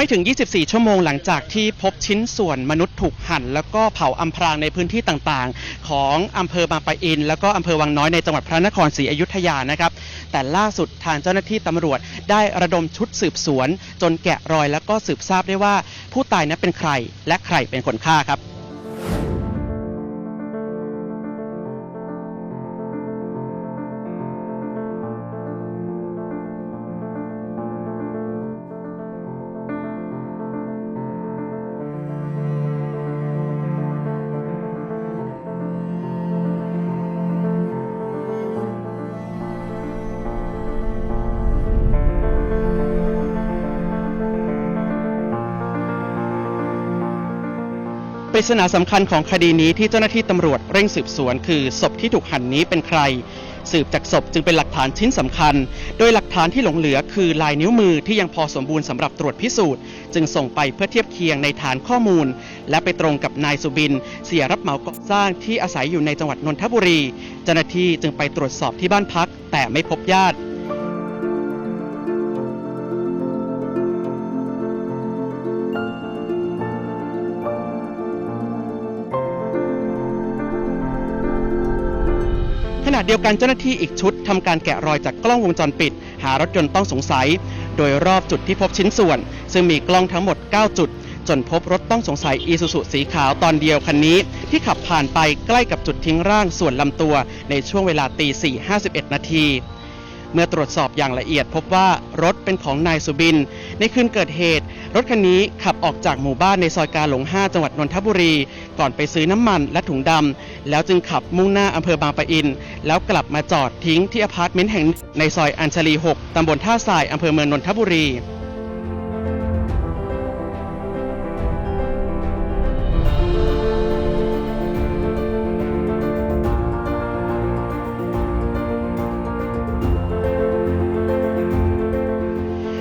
ไม่ถึง 24 ชั่วโมงหลังจากที่พบชิ้นส่วนมนุษย์ถูกหั่น แล้วก็เผาอำพรางในพื้นที่ต่างๆ ของอำเภอบางปะอิน แล้วก็อำเภอวังน้อยในจังหวัดพระนครศรีอยุธยานะครับ แต่ล่าสุดทางเจ้าหน้าที่ตำรวจได้ระดมชุดสืบสวน จนแกะรอยแล้วก็สืบทราบได้ว่าผู้ตายนั้นเป็นใคร และใครเป็นคนฆ่าครับ ริศนาสำคัญของคดีนี้ที่เจ้าหน้าที่ตำรวจเร่งสืบสวน คือศพที่ถูกหั่นนี้เป็นใคร สืบจากศพจึงเป็นหลักฐานชิ้นสำคัญ โดยหลักฐานที่หลงเหลือคือลายนิ้วมือที่ยังพอสมบูรณ์สำหรับตรวจพิสูจน์ จึงส่งไปเพื่อเทียบเคียงในฐานข้อมูล และไปตรงกับนายสุบิน เสียรับเหมาก่อสร้างที่อาศัยอยู่ในจังหวัดนนทบุรี เจ้าหน้าที่จึงไปตรวจสอบที่บ้านพัก แต่ไม่พบญาติ ณะเดียวกันเจ้าหน้าที่อีกชุดทำการแกะรอยจากกล้องวงจรปิด หารถยนต์ต้องสงสัย โดยรอบจุดที่พบชิ้นส่วน ซึ่งมีกล้องทั้งหมด 9 จุด จนพบรถต้องสงสัยอีซูซุสีขาวตอนเดียวคันนี้ ที่ขับผ่านไปใกล้กับจุดทิ้งร่างส่วนลำตัว ในช่วงเวลาตี4 51 นาที เมื่อตรวจสอบอย่างละเอียดพบว่ารถเป็นของนายสุบิน ในคืนเกิดเหตุ รถคันนี้ขับออกจากหมู่บ้านในซอยกาหลง 5 จังหวัดนนทบุรี ก่อนไปซื้อน้ำมันและถุงดำ แล้วจึงขับมุ่งหน้าอำเภอบางปะอิน แล้วกลับมาจอดทิ้งที่อพาร์ตเมนต์แห่งหนึ่งในซอยอัญชลี 6 ตำบลท่าทรายอำเภอเมืองนนทบุรี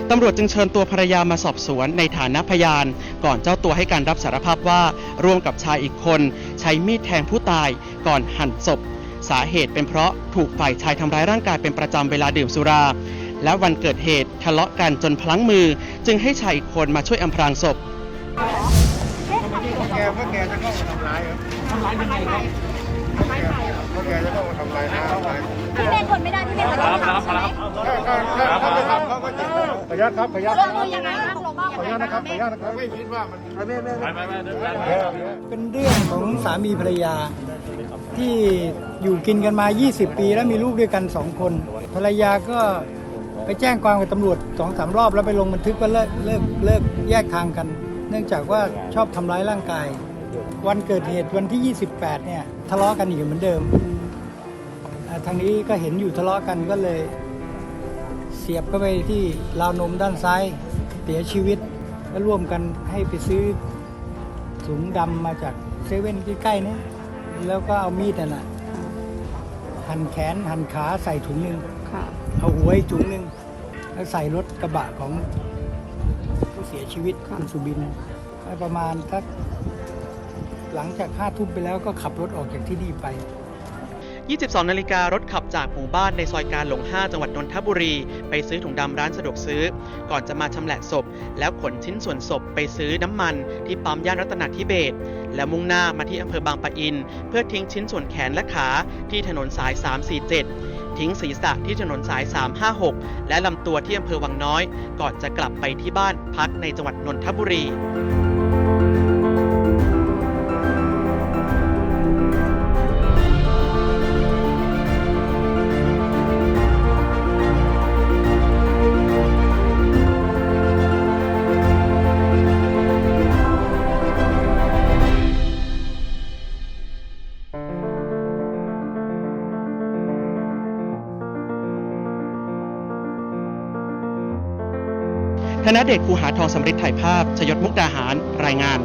ตำรวจจึงเชิญตัวภรรยามาสอบสวนในฐานะพยาน ก่อนเจ้าตัวให้การรับสารภาพว่าร่วมกับชายอีกคน ใช้มีดแทงผู้ตายก่อนหั่นศพ สาเหตุเป็นเพราะถูกฝ่ายชายทำร้ายร่างกายเป็นประจำเวลาดื่มสุรา และวันเกิดเหตุทะเลาะกันจนพลั้งมือ จึงให้ชายอีกคนมาช่วยอำพรางศพแกว่าแกจะเข้ามาทำร้ายเหรอทำร้ายยังไงครับว่าแกจะเข้ามาทำร้ายนะทำร้ายพี่เบนทนไม่ ขออนุญาตครับขออนุญาตลงมือยังไงบ้างลงมือขออนุยัญางตไงนะครับขออนุญาตนะครับไม่คิดว่ามันไม่ไม่ไม่ไม่ไม่เป็นเรื่องของสามีภรรยา ที่อยู่กินกันมา 20 ปี แล้วมีลูกด้วยกันสองคน ภรรยาก็ไปแจ้งความกับตำรวจสองสามรอบแล้วไปลงบันทึกว่าเลิกเลิกเลิกแยกทางกัน เนื่องจากว่าชอบทำร้ายร่างกาย วันเกิดเหตุวันที่ 28 เนี่ยทะเลาะกันอยู่เหมือนเดิมอ่าทางนี้ก็เห็นอยู่ทะเลาะกันก็เลย เสียบเข้าไปที่ราวนมด้านซ้ายเสียชีวิตก็ร่วมกันให้ไปซื้อถุงดำมาจากเซเว่นใกล้ๆนี้แล้วก็เอามีดนั่นแหละหั่นแขนหั่นขาใส่ถุงหนึ่งเอาหัวอีกถุงหนึ่งแล้วใส่รถกระบะของผู้เสียชีวิตคุณสุบินแล้วประมาณสักหลังจากห้าทุ่มไปแล้วก็ขับรถออกจากที่นี่ไป 22 นาฬิการถขับจากหมู่บ้านในซอยการหลง 5 จังหวัดนนทบุรี ไปซื้อถุงดำร้านสะดวกซื้อ ก่อนจะมาชำแหละศพ แล้วขนชิ้นส่วนศพไปซื้อน้ำมันที่ปั๊มย่านรัตนาธิเบศแล้วมุ่งหน้ามาที่อำเภอบางปะอิน เพื่อทิ้งชิ้นส่วนแขนและขาที่ถนนสาย 347 ทิ้งศีรษะที่ถนนสาย 356 และลำตัวที่อำเภอวังน้อย ก่อนจะกลับไปที่บ้านพักในจังหวัดนนทบุรี ณะเดชคูหาทองสำริดถ่ายภาพชยศมุกดาหาร รายงาน